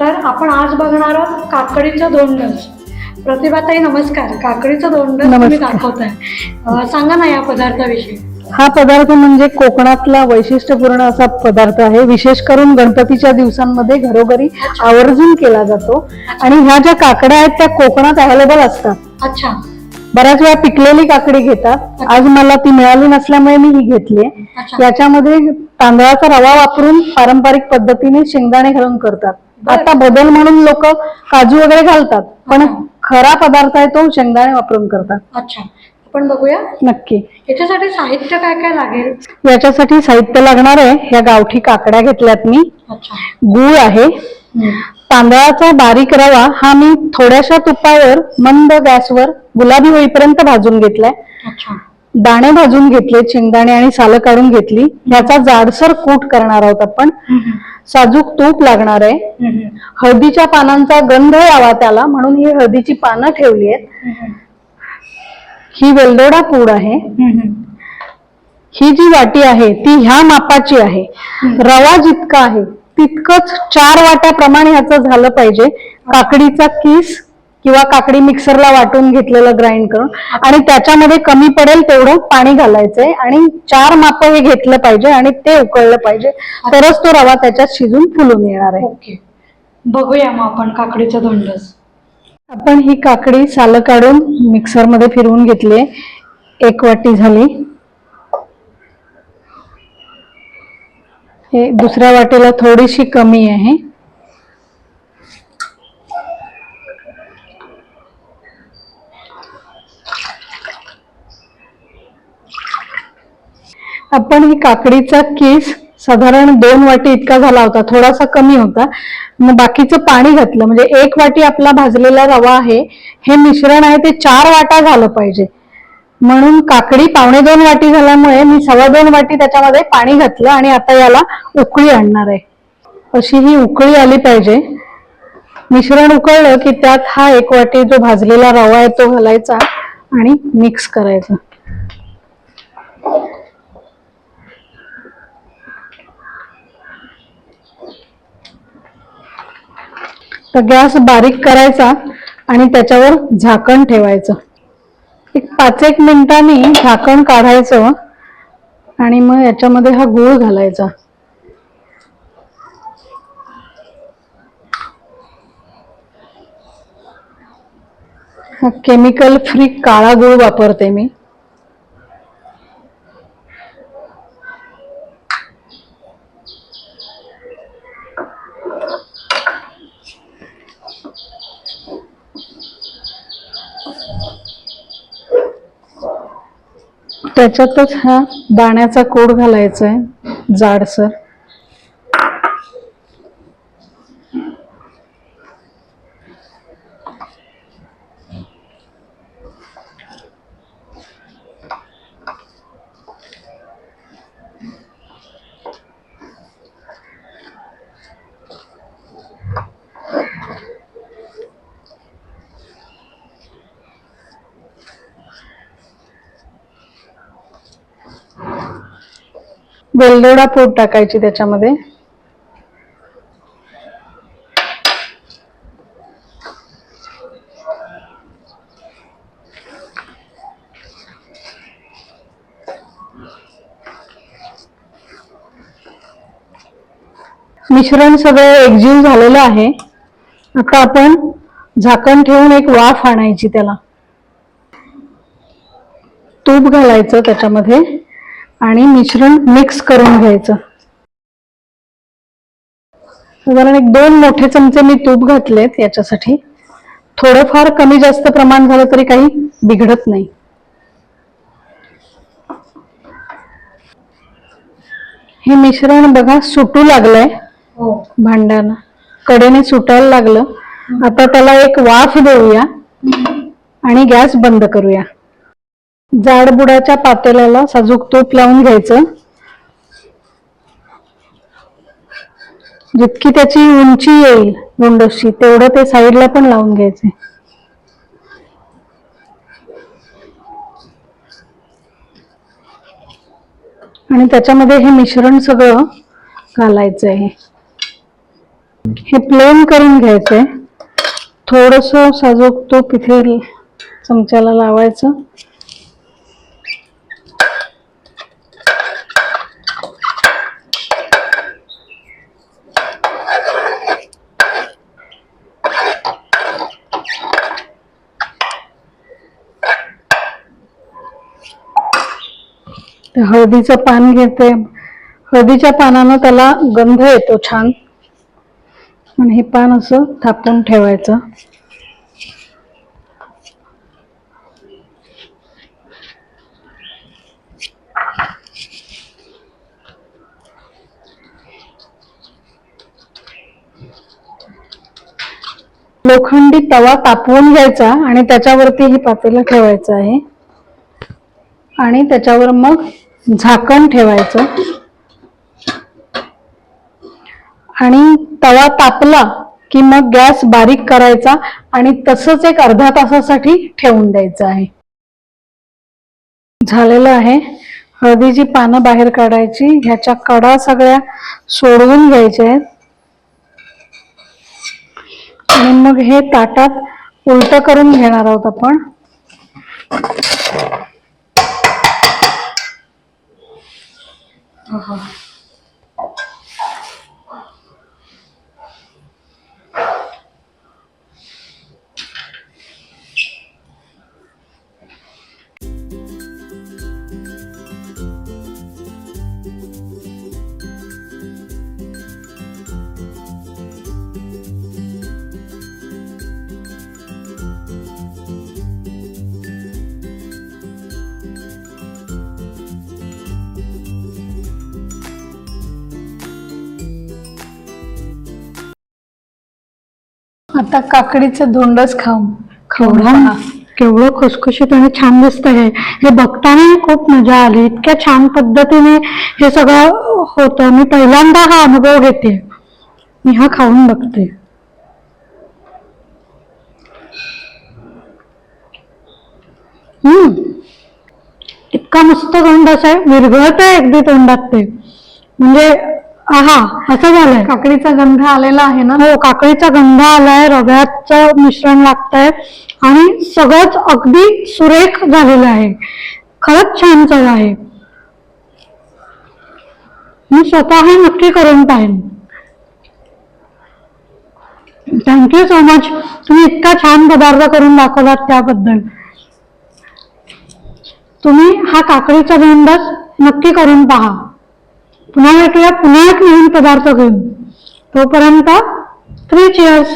तर आपण आज बघणार आहोत काकडीचं दोंडस. प्रतिभाताई नमस्कार. काकडीचं दोंडस तुम्ही नमस्कार. दाखवताय. अं, सांगा ना या पदार्थाविषयी. हा पदार्थ म्हणजे कोकणातला वैशिष्ट्यपूर्ण असा पदार्थ आहे. विशेष करून गणपतीच्या दिवसांमध्ये घरोघरी आवर्जून केला जातो. आणि ह्या ज्या काकड्या आहेत त्या कोकणात अवेलेबल असतात. अच्छा. बऱ्याच वेळा पिकलेली काकडी घेतात. आज मला ती मिळाली नसल्यामुळे मी ही घेतली अच्छा. याच्यामध्ये तांदळाचा रवा वापरून पारंपरिक पद्धतीने शेंगदाणे घालून करतात. आता बदल म्हणून लोक काजू वगैरे घालतात पण. खरा पदार्थ आहे तो शेंगदाणे वापरून करतात. अच्छा. आपण बघूया. नक्की. याच्यासाठी साहित्य काय काय लागेल? याच्यासाठी साहित्य लागणार आहे ह्या गावठी काकड्या घेतल्यात मी. गूळ आहे. तांदळाचा बारीक रवा हा मी थोड्याशा तुपावर मंद गॅसवर गुलाबी होईपर्यंत भाजून घेतलाय. अच्छा. दाणे भाजून घेतले शेंगदाणे आणि सालं काढून घेतली. याचा जाडसर कूट करणार आहोत आपण. साजूक तूप लागणार आहे. हळदीच्या पानांचा गंध यावा त्याला म्हणून ही हळदीची पानं ठेवली आहेत. ही वेलदोडा पूड आहे. ही जी वाटी आहे ती ह्या मापाची आहे रवा जितका आहे तितकंच चार वाट्याप्रमाणे ह्याचं झालं पाहिजे काकडीचा किस किंवा काकडी मिक्सरला वाटून घेतलेलं ग्राइंड करून. आणि त्याच्यामध्ये कमी पडेल तेवढं पाणी घालायचंय आणि चार माप हे घेतलं पाहिजे आणि ते उकळलं पाहिजे. तरच तो रवा त्याच्यात शिजून फुलून येणार आहे. ओके. बघूया मग आपण काकडीचं दोंडस आपण ही काकडी सालं काढून मिक्सरमध्ये फिरवून घेतली एक वाटी झाली. हे दुसऱ्या वाटीला थोडीशी कमी आहे. आपण ही काकडीचा केस साधारण दोन वाटी इतका झाला होता थोडासा कमी होता. मग बाकीचं पाणी घातलं म्हणजे एक वाटी आपला भाजलेला रवा आहे हे मिश्रण आहे ते चार वाटा झालं पाहिजे. म्हणून काकडी पावणे दोन वाटी झाल्यामुळे मी सव्वा दोन वाटी त्याच्यामध्ये पाणी घातलं आणि आता याला उकळी आणणार आहे. अशी ही उकळी आली पाहिजे. मिश्रण उकळलं की त्यात हा एक वाटी जो भाजलेला रवा आहे तो घालायचा आणि मिक्स करायचा. तर गॅस बारीक करायचा आणि त्याच्यावर झाकण ठेवायचं. एक पाच एक मिनिटांनी झाकण काढायचं आणि मग याच्यामध्ये हा गूळ घालायचा. हा केमिकल फ्री काळा गूळ वापरते मी. त्याच्यातच हा दाण्याचा कोड घालायचा आहे जाडसर. वेलदोडा पूड टाकायची त्याच्यामध्ये. मिश्रण सगळं एकजीव झालेलं आहे. आता आपण झाकण ठेवून एक वाफ आणायची त्याला. तूप घालायचं त्याच्यामध्ये. आणि मिश्रण मिक्स करून घ्यायचं. साधारण एक दोन मोठे चमचे मी तूप घातलेत याच्यासाठी. थोडंफार कमी जास्त प्रमाण झालं तरी काही बिघडत नाही. हे मिश्रण बघा सुटू लागलंय. हो. भांड्याला कडेने सुटायला लागलं. आता त्याला एक वाफ देऊया. आणि गॅस बंद करूया. जाडबुडाच्या पातेल्याला साजूक तूप लावून घ्यायचं. जितकी त्याची उंची येईल गुंडशी तेवढं ते साईडला पण लावून घ्यायचे. आणि त्याच्यामध्ये हे मिश्रण सगळं घालायचं आहे हे प्लेन करून घ्यायचंय. थोडस साजूक तूप इथे चमच्याला लावायचं. हळदीचं पान घेते. हळदीच्या पानानं त्याला गंध येतो छान. आणि हे पान असं थापून ठेवायचं. लोखंडी तवा तापवून घ्यायचा आणि त्याच्यावरती हे पातेलं ठेवायचं आहे. आणि त्याच्यावर मग झाकण ठेवायचं. आणि तवा तापला की मग गॅस बारीक करायचा आणि तसंच एक अर्धा तासासाठी ठेवून द्यायचं आहे. झालेलं आहे. हळदीची पानं बाहेर काढायची ह्याच्या कडा सगळ्या सोडवून घ्यायच्या आहेत. आणि मग हे ताटात उलट करून घेणार आहोत आपण. 好。आता काकडीचं धोंडच खाऊ खाऊ केवढं केवढं खुसखुशीत आणि छान दिसत आहे हे बघताना खूप मजा आली. इतक्या छान पद्धतीने हे सगळं होतं. मी पहिल्यांदा हा अनुभव घेते. मी हा खाऊन बघते. हम्म. इतका मस्त गंध आहे. विरघळत आहे अगदी तोंडात ते. म्हणजे आहा असं झालंय. काकडीचा गंध आलेला आहे ना? हो काकडीचा गंध आलाय रव्याचं मिश्रण लागतंय आणि सगळंच अगदी सुरेख झालेलं आहे. खरंच छान चव आहे. मी स्वतः हे नक्की करून पाहिन. थँक्यू सो मच तुम्ही इतका छान पदार्थ करून दाखवलात त्याबद्दल. तुम्ही हा काकडीचा भेंडच नक्की करून पहा. पुन्हा भेटूया पुन्हा एक नवीन पदार्थ घेऊन. तोपर्यंत थ्री चेअर्स